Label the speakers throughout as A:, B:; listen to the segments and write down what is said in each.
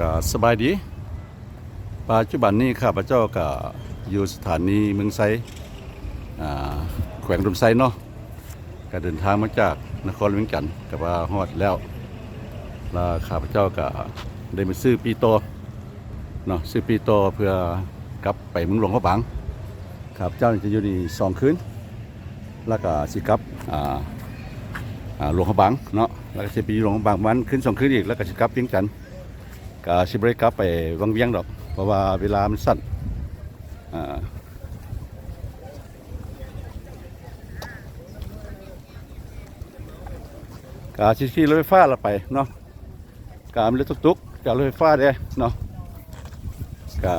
A: ก็สบายดี ปัจจุบันนี้ข้าพเจ้าก็อยู่สถานีเมืองไซแขวงดมไซเนาะก็เดินทางมาจากนครเวียงจันทน์ก็ว่าฮอดแล้วแล้วข้าพเจ้าก็ได้มาซื้อปีโตเนาะซื้อปีโตเพื่อกลับไปเมืองหลวงพระบางข้าพเจ้าจะอยู่นี่สองคืนแล้วก็สิกลับหลวงพระบางเนาะแล้วก็สิไปอยู่หลวงพระบางประมันคืนสองคืนอีกแล้วก็สิกลับเวียงจันทน์ ก็สิบริกลับไปวังเวียงดอก เพราะว่าเวลามันสั้นอ่าก็ชิขี่รถไฟฟ้าเราไปเนาะกามรถตุกๆกับรถไฟฟ้าเด้เนาะก็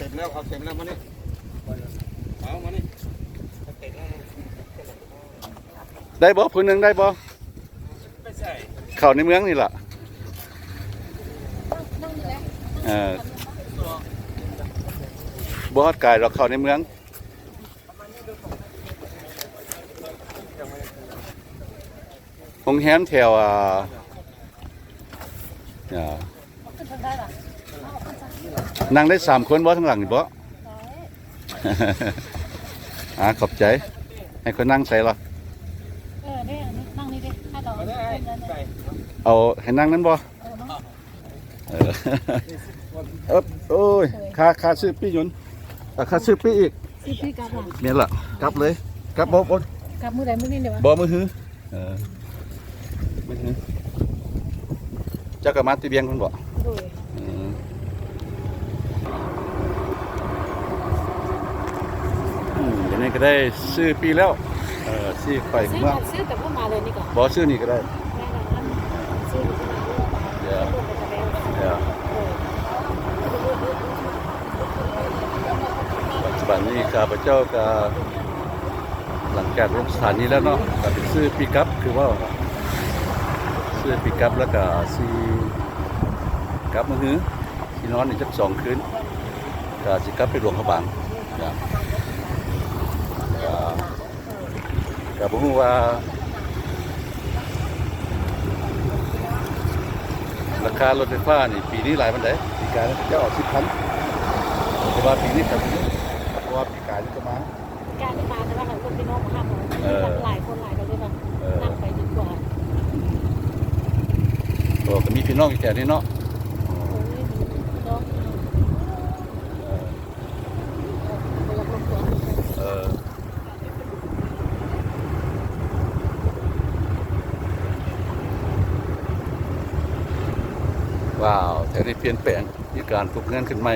B: ต็มแล้วครับเต็มแล้วมานี่เอามานี่เต็มแล้ว
A: ได้บ่พื้นหนึ่งได้บ่
B: ไม่ใช่
A: เข้าในเมืองนี่ล่ะเออบ่ฮอดกายดอกเข้าในเมืองโรงแรมแถวอ่าอ่านั่งได้สามคนบ่ทั้งหลังนี่บ่อ่าขอบใจ ให้คนนั่งใส่ละ
C: เออได้อันนี้นั่งนี่ดิให้เรา
B: เอาได้
C: เล่นนั้น
B: ไป
A: เอาให้นั่งนั้นบ่
C: เออเนาะ
A: เออเอบโอ้ยค่าค่าซื้อปีหยุนอะค่าซื้อปีอีก
C: สิพี่กลับอะ
A: เนี่ยล่ะกลับเลยกลับบ่บ่
C: กลับมื้อใดมื้อนี้เดี๋ยววะ
A: บ่มือหือเออมือหือเจ้าก็มาที่เบียงเพิ่นบ่
C: โดย
A: อืมอืมเดี๋ยวนี้ก็ได้ซื้อปีแล้ว เออซื้อไป
C: ซื้อ
A: เมื่อ
C: มาซื้อแต่ว่ามาเลยนี่ก่อน
A: บ่ซื้อนี่ก็ได้
C: แม่เราอัน ปั
A: จจุบันนี้ข้าพเจ้าก็หลังจากลงสถานีแล้วเนาะก็ไปซื้อปิกัพคือว่าซื้อปิกัพแล้วก็ซื้อกับมาฮือที่นอนอีกจักสองคืนก็สิกลับไปหลวงพระบางนะก็ก็บ่ฮู้ว่า ราคารถไฟฟ้านี่ปีนี้หลายปานใดปีกายเจ้าออกสิบพันแต่ว่าปีนี้ครับเพราะว่าปีกายนี่จะมา
C: การที่มาแต่ว่าเราคนพี่น้องมาห้าม
A: เออ
C: หลายคนหลายกันเลยแบบ
A: เออ
C: นั่งไปดีกว่า
A: โอ้ก็มีพี่น้องอีกแถวนี้เนาะ
C: โอ้ยน้องคนละครอบครัว
A: เออ ว้าวแถวนี้เปลี่ยนแปลงมีการปลูกเงินขึ้นใหม่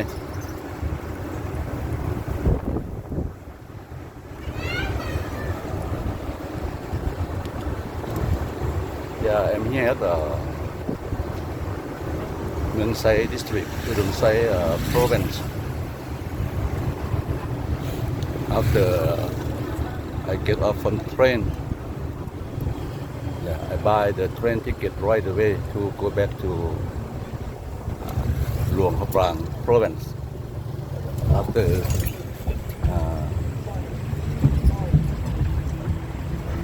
A: Yeah, I'm here at the Muang Sai district, Udon Sai uh, province. After I get off from the train, yeah, I buy the train ticket right away to go back to uh, Luang Prabang province. After uh,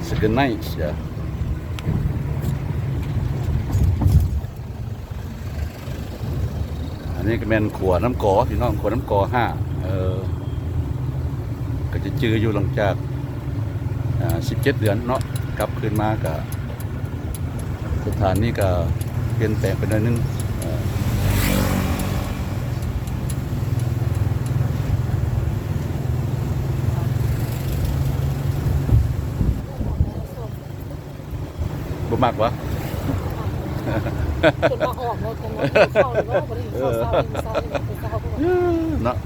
A: second night, yeah. อันนี้ก็เป็นขวดน้ำกอพี่น้องขวดน้ำกอห้าเออก็จะจืออยู่หลังจากสิบเจ็ดเดือนเนาะกลับคืนมากับสถานนี้ก็เปลี่ยนแปลงไปหน่อยนึงเออบ่ มากวะ
C: จนมาออกเลยกันว่าเข้าหรือว่าบ่ได้เข้าเศร้าเลยเศร้าเลยเศร้าเลย
A: เนาะ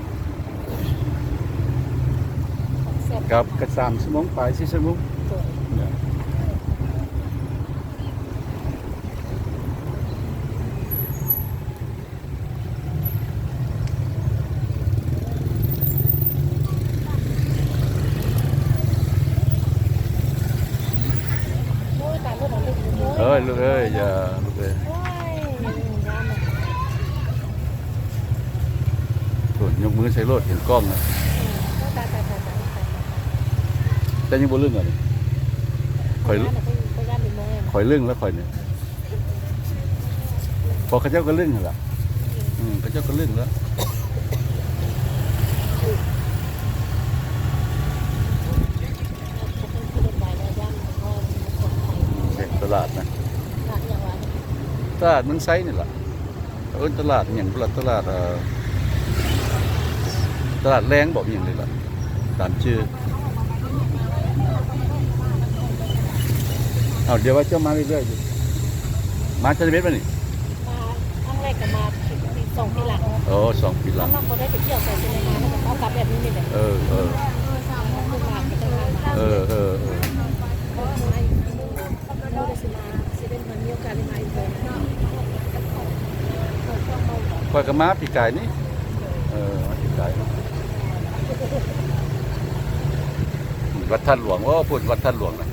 C: แซ่บ
A: กับกระสามชั่วโมงไปสี่ชั่วโมง
C: สวย โอ้ยตายรถของลูก
A: เอ้ยลูกเอ้ยอย่าลูกเอ้ย
C: โอ้ยยามอะ
A: ส่วนยกมือใส่รถเห็นกล้องนะ
C: ตายตายตายตายตาย
A: แต่ยังบ่ลืมอะนี่
C: ต
A: ข่อย
C: ไปไปย่านเป็นเมือง
A: ข่อยลึ่งแล้วข่อยเนี่ย พอเขาเจ้าก็ลึ่องหั่นล่ะอืมเขาเจ้าก็ลึ่
C: อรถไฟแล้วย่านก็คนไทย
A: เช็คตลาดนะ
C: ร้านอย่างว่า
A: ตลาดเมืองไซนี่แหละเอิ้นตลาดอย่างตลาดตลาดเอ่อตลาดแรงบอกอย่างเลยล่ะตามชื่อเอาเดี๋ยวว่าเจ้ามาเรื่อยๆอยู่มาจะได้เม็ดป่ะนี่
C: มาครั้งแรกก็มาปีสองปีหลัง
A: โอ้สองปีห
C: ต
A: ลั
C: องนนั้นเขาได้ไปเที่ยวใส่เซนมาแล้วก็เขากลับแบบนี้นี่แหละ
A: เออเออ
C: คือมาไม่ได้มามา
A: เออเออ เออ
C: เพราะว่าไอ้เราได้สิมาสิเป็นมันมีโอกาสได้มาอีกเลยนะ
A: คอยกับม้าปีกายนี่เออมาปีกายวัดท่านหลวงโอ้พูดวัดท่านหลวงนะ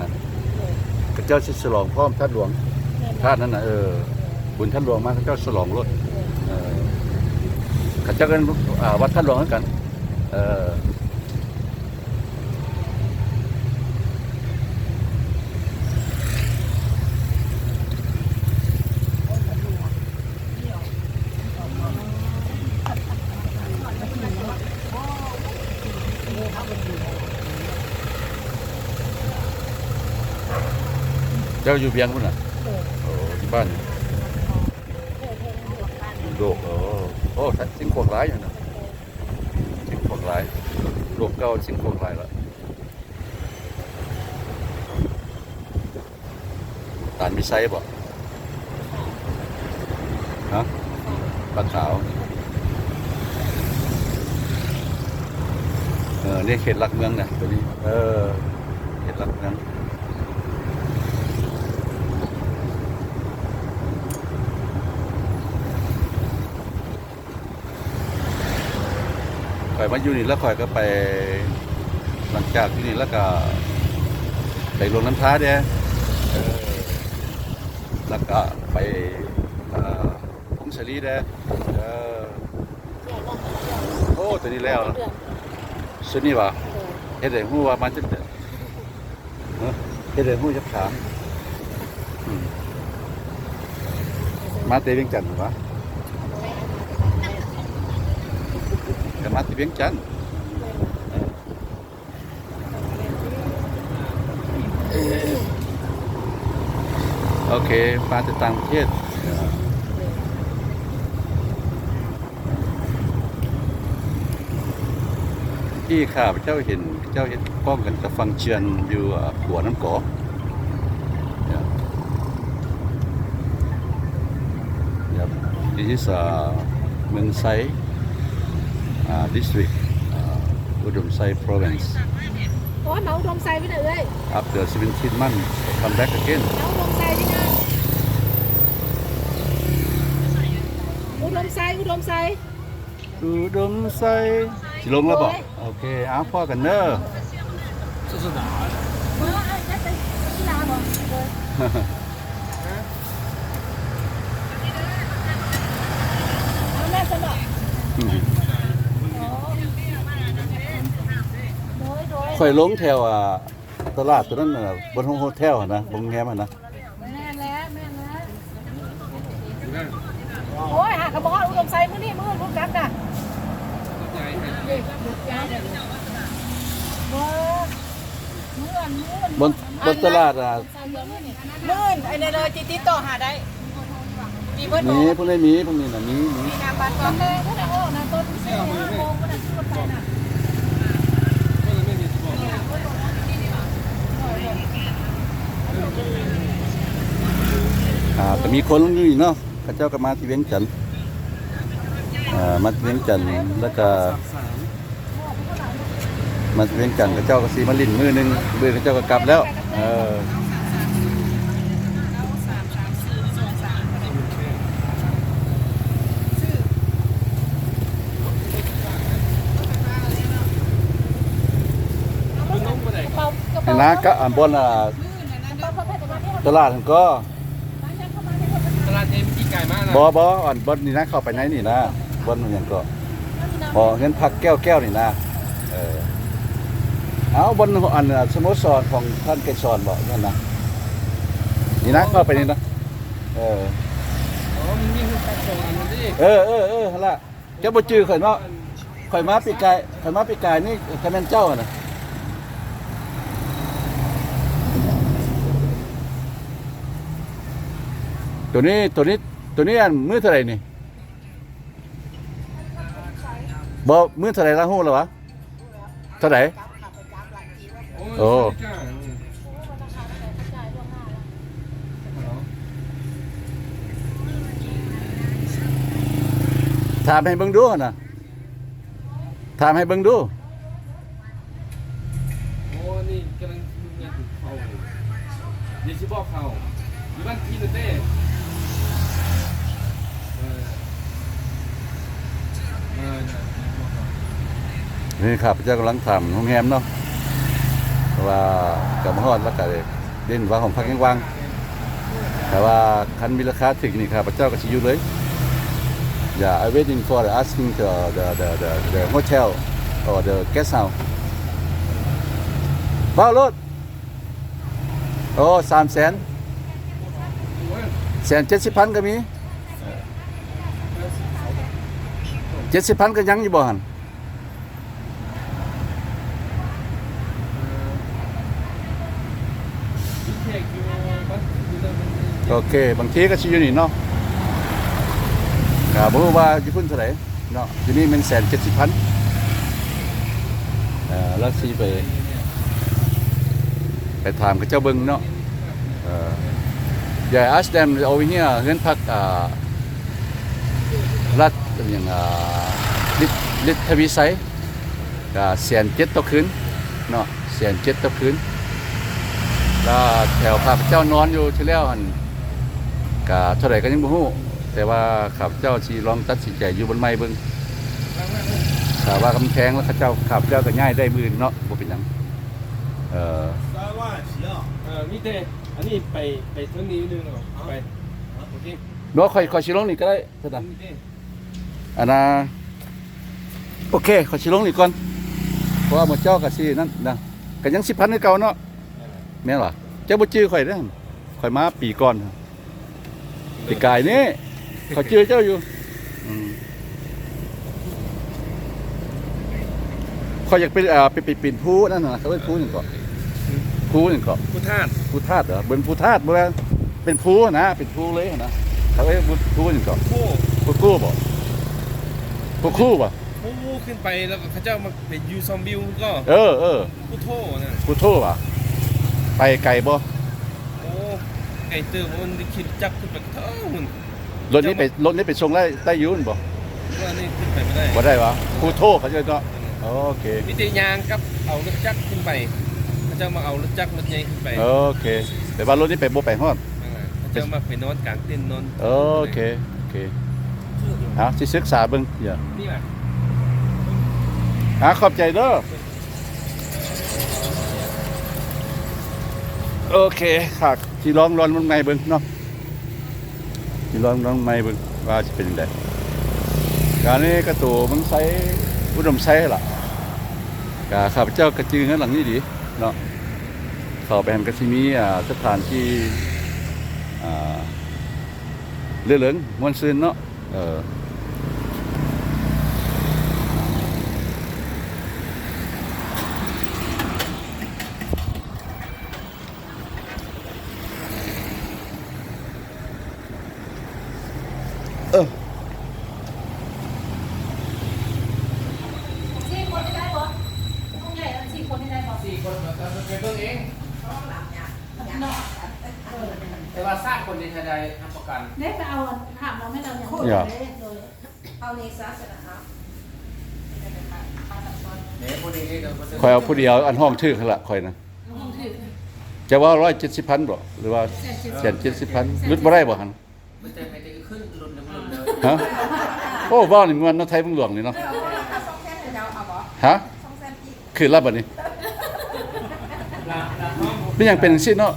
A: นะพระเจ้าชิฉลองพร้อมท่านหลวงท่านนั่นนะเออบุญท่านหลวงมาเขาเจ้าฉลองรถเออเขาเจ้ากันอ่าวัดท่านหลวงเหมือนกัน เออ เจ้าอยู่เบียงพุ่นน่ะโอ้ที่บ้านโลกโอ้โอ้สิ่งของร้ายอยู่นะสิ่งของร้ายโลกเก่าสิ่งของร้ายละตานมีไซส์บ่ฮะปลาขาวเออนี่เขตหลักเมืองนะตัวนี้ เออเขตหลักเมือง อยมาอยู่นี่แล้วข่อยก็ไป หลังจากที่นี่แล้วก็ ไปลงน้ำท้าเด้เออแล้วก็ไปอ่อพงศรีเด้เออโอ้ตัวนี้แล้วสุดนี่วะเฮ็ดให้ฮู้ว่ามันจะเอ้อเฮ็ดให้ฮู้จักถามมาเตเวียงจันทน์เหรอวะ ก็มาเตเวียงจันทน์โอเค มาจากต่างประเทศที่ข้าพเจ้าเห็นเจ้าเห็นกล้องกันกับฟังเชียนอยู่หัวน้ำกอกเนี่ย Yep. This is uh, Mương Say uh, district, uh, Udom Say province.
C: โอ้เมาดมไซพี่น่ะเอ้ย
A: After 17 months, come back again.
C: เมาดมไซพี่น่ะอุดมไซอุดมไซ
A: อุ ด
C: ยโดย
A: ค่อยลงแถวอะตลาดตัวนั้นน่ะบนห้องโฮเทลอะนะบนโรงแรมอะนะ
C: แม่นแล้วแม่นแล้วโอ้ยหากระบอกอุดมไซมื้อนี้มื้อรู้กันน่ะนี่ยายเออมื้ออันมื้อบ
A: นบนตลาดอะ
D: มื่นไอ้เนี่ยเลยจิติดต่อหาได้มีเบิร์ด
A: มีพวกนี้มีพวกนี้น่ะมีมี
D: มีนามบัตร
C: ต
D: ก็
C: อนแรกถ้าได้ออกนะต้นเสียห้าโมงก็ได้ขึ้นรถไปน่ะ
A: อ่าแต่มีคนลงอยู่อีกเนาะเข้าเจ้าก็มาที่เวียงจันทน์อ่ามาที่เวียงจันทน์แล้วก็มาที่เวียงจันทน์เข้าเจ้าก็สีมาลิ่นมือหนึงมือเข้าเจ้าก็กลับแล้ว เออนี่นะก็อ่าบนอ่าตลาดนั่นก็
B: ตลาดเอ็มกี่ ไก่มากนะ
A: บอบออ่อนบอนนี่นะเข้าไปไหนนี่นะบอนมันหยังก็บอเงินผักแก้วแก้วนี่นะเออเอาบนอันน่ะสโมสรของท่านเกษรบอกนั่นนะนี่นะเข้าไปนี่นะเออ
B: อ๋อมันมีคนตัดส่งอันนั้นดิ
A: เออเออเออหั่นละเจ้าบ่จื้อข่อยเนาะข่อยมาปีกายข่อยมาปีกายนี่คะแนนเจ้าอะนะตัวนี้ตัวนี้ ตัวนี้อันมือเท่าไหร่นี่บ่มือเท่าไหร่ละฮู้แล้ววะเท่าไหร่โอ้ถามให้เบิ่งดูหั่นน่ะถามให้เบิ่งดู
B: โอ้นี่กำลังเงินเขาเดี๋ยวชิบอกเขาอยู่บ้านพี่นเต้เออเออเนี่ยบอกเขา
A: นี่ครับเจ้ากำลังทำโรงแรมเนาะว่ากับมาฮอดแล้วก็ได้เล่นว่าของพักยังวางแต่ว่าคันมีราคาถึงนี่ครับเจ้าก็สิอยู่เลยอย่า I waiting for the asking the the the the, the hotel or the guest house บ้ารถโอ้สามแสนแสนเจ็ดสิบพันก็มีเจ็ดสิบพันก็ยังอยู่บ่หัน
B: พี่เทคอยู่บ้านอยู่ตรงนั้น
A: โอเค บางทีก็ชิอยู่นี่เนาะก็บ่รู้ว่าญี่ปุ่นเท่าไหร่เนาะที่นี่มันแสนเจ็ดสิบพันเอ่อแล้วสิไปไปถามกับเจ้าเบิงเนาะเอ่อ Yeah ask them over here เงินพักอ่ารัฐอย่างอ่าลิลิทวีไซก็แสนเจ็ดต่อคืนเนาะแสนเจ็ดต่อคืนแล้วแถวข้าพเจ้านอนอยู่ที่แล้วหัน ก็เท่าไหร่ก็ยังบ่ฮู้แต่ว่าข้าพเจ้าสิลองตัดสินใจอยู่บนไม้เบิ่งถ้าว่ากำแพงแล้วข้าเจ้าข้าพเจ้าก็ง่ายได้มื้อเนาะบ่เป็นหยังเอ่อ
B: เออมีเต้อันนี้ไปไปทางนี้นึงเหรอไปโอเค
A: เนาะค่อยค่อยสิลงนี่ก็ได้เท่านั้น
B: มีเต้
A: อันน่ะโอเคค่อยสิลงนี่ก่อนเพราะว่าหมู่เจ้าก็สินั่นนะก็ยัง10,000คือเก่าเนาะแม่นบ่เจ้าบ่จื้อข่อยเด้อข่อยมาปีก่อน ปีกายนี่ข่อยจื้อเจ้าอยู่อืมข่อยอยากไปอ่าไปไปปีนภูนั่นน่ะเขาเรียกภูหยังเก็ภูหยังเก็
B: พุทธาส
A: ภูธาตุเหรอเป็นภูธาตุบ่แม่นเป็นภูนะเป็นภูเลยนะเขาเรียกภูหยังเก็
B: โค้
A: ภูคู่บ่ภูคู่บ่
B: ผู้ขึ้นไปแล้วก็เขาเจ้ามาเป็นยูซอมบิวก็
A: เออเออ
B: ผู้โทนะ
A: ภูโทบ่ไปไกลบ่
B: โอ้ ไก่เติมมันได้คิดจักขึ้นไปเท่าหุ่น
A: รถนี้ไปรถนี้ไปส่งได้ได้อยูนบ่
B: ว่านี่ขึ้นไปไม่ได้
A: บ่ได้วะภูโทเขาจะเนาะโอเค
B: มีแต่ยางกับเอารถจักรขึ้นไปเขาเจ้ามาเอารถจักรรถใหญ่ขึ้นไป
A: โอเคแต่ว่ารถนี้ไปบ่ไปฮอด
B: เขาเจ้ามาไปนอนกลางเต็นท์นอน
A: โอเคโอเคเอาสิศึกษาเบิ่งอย่า
B: นี่แหละ
A: อะขอบใจเด้อโอเคค่ะ ที่ลองร้อนมันไงเบิ่งเนาะที่ลองร้อนไงเบิ่งว่าจะเป็นจังไดการนี้กระตูมันใช้อุดมใช้ล่ะกาข้าพเจ้ากระจือเงินหลังนี้ดีเนาะเข้าไปหันกระสิมีอ่าสถานที่อ่าเรื่อเหลืองมวนซืนเนาะเอออ
C: สี่คนที่ได้บ่ห้องใหญ่แล้วสี่คนที่ได้บ่
B: สี่ คนเราจะไปเบิ่งเอง
C: นอก
B: แต่ว่าสร้างคนในไทยได้ทำประกัน
C: เด็กไปเอาถามเราไม่เราอย่าง
A: อย่า
D: เอาเนซ่าเสร็จแล้วครับ
B: เนี่ยคนนี้เราก็จะ
A: คอยเอาผู้เดียวอันห้องชื่อเขาละคอยนะ
C: ห้องถือ
A: จะว่าร้อยเจ็ดสิบพันบ่หรือว่าแสนเจ็ดสิบพันลุดบ่ได้บ่หัน
B: มันจะไปขึ้นรุ่นน้ำรุ่นเลย
A: ฮะโอ้บ้านี่มันน้ำไทยเมึงหลวงนี่เนาะ
D: สองแสนเดียวเอาบ่
A: ฮะ
D: สองแสนอีก
A: คืนรับบัดนี้
B: ลาลาห้อง
A: เป็ นหยังเป็นจังซี่เนาะ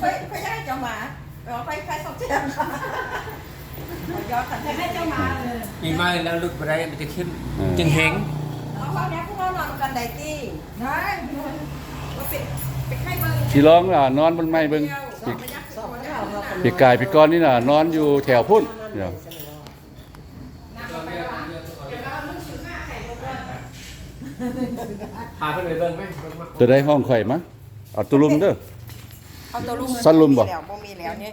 D: ไปไปย้ายเจ้าหมาเอาไปไปสองแสนค่ะเอายอดกัน
C: แต่ให้เจ้ามาเลย
E: มีมาแล้วลุดไปได้มันจะขึ้นจึงเฮง
D: เอาเอาเนี้ยพวกเราหน่อยอนกันได้ตี้ได้ว่าเป็นเป็นไข้เบิ่ง
A: สิร้องล่ะนอนบนไม้เบิ่งปีกปีกกายปีกก้อนนี่น่ะนอนอยู่แถวพุ่นเดี๋ยว
E: พาเพื่อนไปเบิ่งไหมเบิ่งมา
A: ตัวได้ห้องข่อยมะเอาตัวลุมเด้อ
D: เอาตัวลุง
A: สั้นลุมบ่
D: แล้วบ่มีแล้วนี่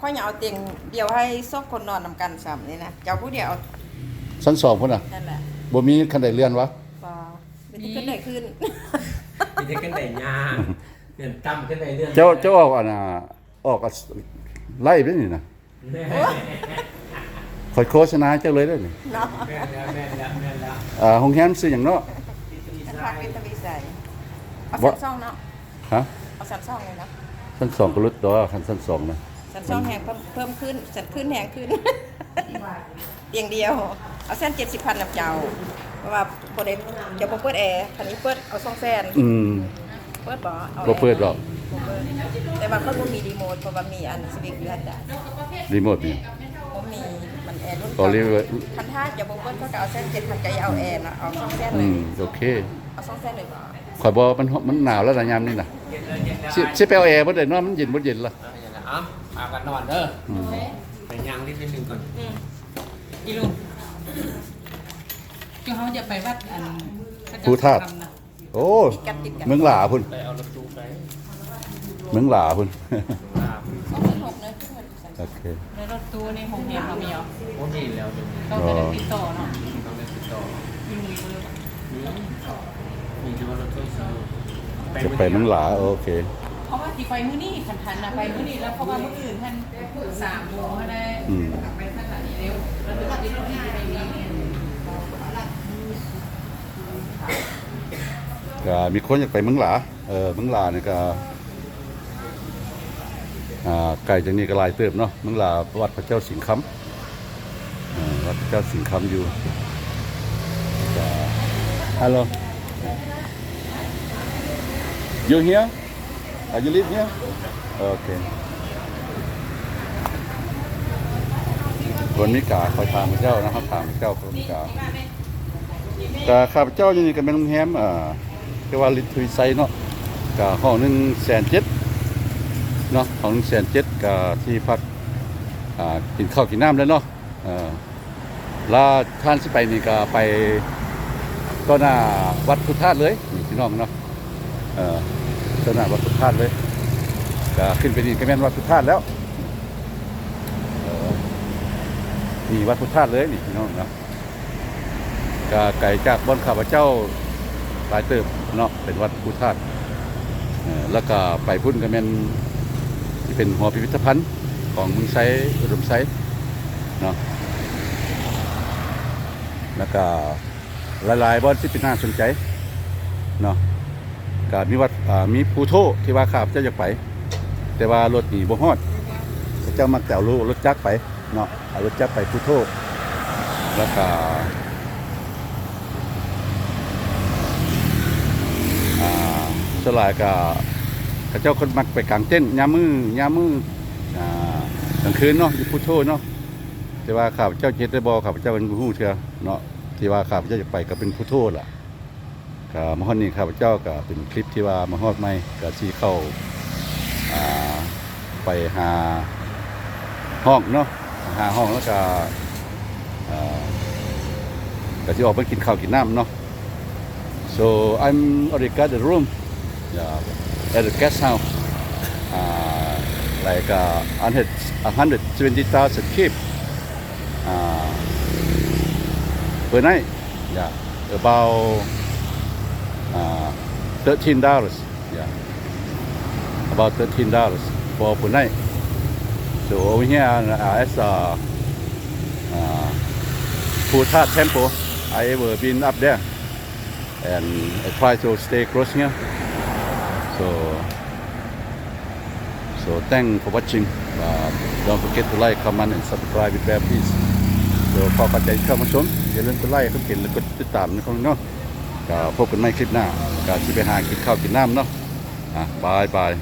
D: ค่อยอย่าเอาเตียงเดียวให้ซอกคนนอนนำกันซ้ำนี่นะเจ้าผู้เดียวเอา
A: ชั้นสองพุ่นน่ะ
D: นั่นแหละ
A: บ่มีคันใดเลื่อนวะ
D: พอเป็นที่ขึ้นได้ขึ้น
E: มีแต่กันแต่ยาเงินตั้มกันในเรื่อง
A: เจ้าเจ้าออกอันน่ะออกอะไล่ไปนี่นะ
E: แม่
A: ข่อยโฆษณาเจ้าเลยเด้อนี่
D: เนาะ
E: แล้วแม่แล้วแม่แล้ว
A: อ่าโรงแรมซื้อหยังเนาะ
D: ฉัน พักเป็นตะวิสัยเอา
A: บ่
D: สันซ่องเนาะ
A: ฮะ
D: เอาสันซ่องเลยเนาะ
A: ชั้นสองก็ลดดอกคันชั้นสองนะ
D: สันซ่องแหงเพิ่มเพิ่มขึ้นสันขึ้นแหงขึ้นเตียงเดียว เอาเส้นเจ็ดสิบพันนับเจ้าเพราะว่าพอได้เดี๋ยวผมเปิดแอร์คันนี้เปิดเอาสองแสน
A: อืม
D: เปิดบ่อา
A: บ่เปิดหรอก
D: บ่เปิดแต่ว่าเขาบ่มีรีโมทเพราะว่ามีอันสวิตช์เลื่อนได้
A: รีโมทนี่
D: บ่มีมันแอร์รุ่น
A: ก็เรียกว่า
D: คันถ้าจะบ่เปิดเขาก็เอาเส้นเจ็ดพันก็อย่าเอาแอร์นะเอาสองแสนเล
A: อื
D: ย
A: มโอเค
D: เอาสองแสนเลยบ่
A: ข่อยบอกว่ามันมันหนาวแล้วนะยามนี้น่ะสิสิไปเอาแอร์บ่ได้เนาะมันเย็นบ่เย็นล่ะ
E: เอาพากันนอนเด้อ
A: อืม
E: ไปย่างนิดนึงก่อน
C: อีลุงเจ้าเขาจะไปวัดอันพระเจ้
A: ผู้ทาส
C: ทำนะ
A: โอ้
D: ติดกันติดกัน
A: เมืองหลาพุ่น
E: ไปเอารถตู้ไป
A: เมืองหลาพุ่น
D: สองหมื่นหกเลยขึ้นมาสัน
A: โอเค
C: ในรถตู้ในโรงเรียนเรามีเหรอ
E: โอ้นี่แล้วเดี๋ยวนี้
C: เราจะได้ติดต่อเนาะ
E: ต้องได้ติดต่อ
C: มีมือเลย
E: นี่มีที่ว่ารถตู้ซื้อ
A: จะไปเมืองหลาโอเค
C: เพราะว่าที่ไปมื้อนี้คันทันนะไปมื้อนี้แล้วเพราะว่ามื้ออื่นท่านสามโมงเขาได้
A: อืม
C: กลับไปท่านหลังนี้เร็วแล้วถึงที่ที่ไปมี
A: ก็มีคนอยากไปเมืองหลา เออเมืองหลาเนี่ยก็อ่าไกลจากนี้ก็หลายเติบเนาะเมืองหลาวัดพระเจ้าสิงห์คำอ่าวัดพระเจ้าสิงห์คำอยู่ก็ ฮัลโหล you here are you live here okay คนมิกาคอยถามเจ้านะครับถามเจ้าคนมิกาแต่ข้าพเจ้าอยู่นี่ก็เป็นโรงแรมอ่าเรียกว่าลิทวิไซเนาะก็ห้องหนึ่งแสนเจ็ดเนาะห้องหนึ่งแสนเจ็ดก็ที่พักอ่ากินข้าวกินน้ำแล้วเนาะเอ่าแล้วท่านสิไปนี่ก็ไป ก็หน้าวัดพุทธาตเลยนี่พี่น้องเนาะเอ่อก็หน้าวัดพุทธาตเลยก็ขึ้นไปนี่ก็แม่นวัดพุทธาตแล้วนี่วัดพุทธาตเลยนี่พี่น้องเนาะก็ไก่จากบอนข้าพเจ้าหลายเติบเนาะเป็นวัดพุทธาตแล้วก็ไปพุ่นก็แม่นที่เป็นหอพิพิธภัณฑ์ของเมืองไซอุดมไซเนาะแล้วก็ หลายๆบอนที่เป็นน่าสนใจเนาะก็มีวัดอ่ามีภูโทที่ว่าข้าพเจ้าจะไป แต่ว่ารถหนีบ่ฮอดเจ้ามักแต่เอารถจักรไปเนาะเอารถจักรไปภูโทแล้วก็อ่าสลายกับกระเจ้าคนมักไปกลางเต้นยามือยามืออ่ากลางคืนเนาะอยู่พุทโธเนาะแต่ว่าข้าพเจ้าเจ็ดได้บอข้าพเจ้าเป็นผู้เชื่อเนาะ ที่ว่าข้าพเจ้าจะไปก็เป็นพุทโธล่ะก็มาฮอดนี้ข้าพเจ้าก็เป็นคลิปที่ว่ามาฮอดใหม่ก็สิเข้าไปหาห้องเนาะหาห้องแล้วก็อ่าก็สิออกไปกินข้าวกินน้ำเนาะ So I'm already got the room yeah, at the guest house, uh, like uh, 100, 120,000 keep per night. Yeah, about uh, thirteen dollars. Yeah, about thirteen dollars for per night. So over here uh, as a uh, Phuta temple, I ever been up there and I try to stay close here. So, so thank for watching. Uh, don't forget to like, comment, and subscribe with Bear please. So ขอปัจจัยเข้ามาชมอย่าลืมกดไลค์กดติดและกดติดตามนะครับเนาะก็พบกันใหม่คลิปหน้าก็จะไปหากินข้าวกินน้ำเนาะอะบายบาย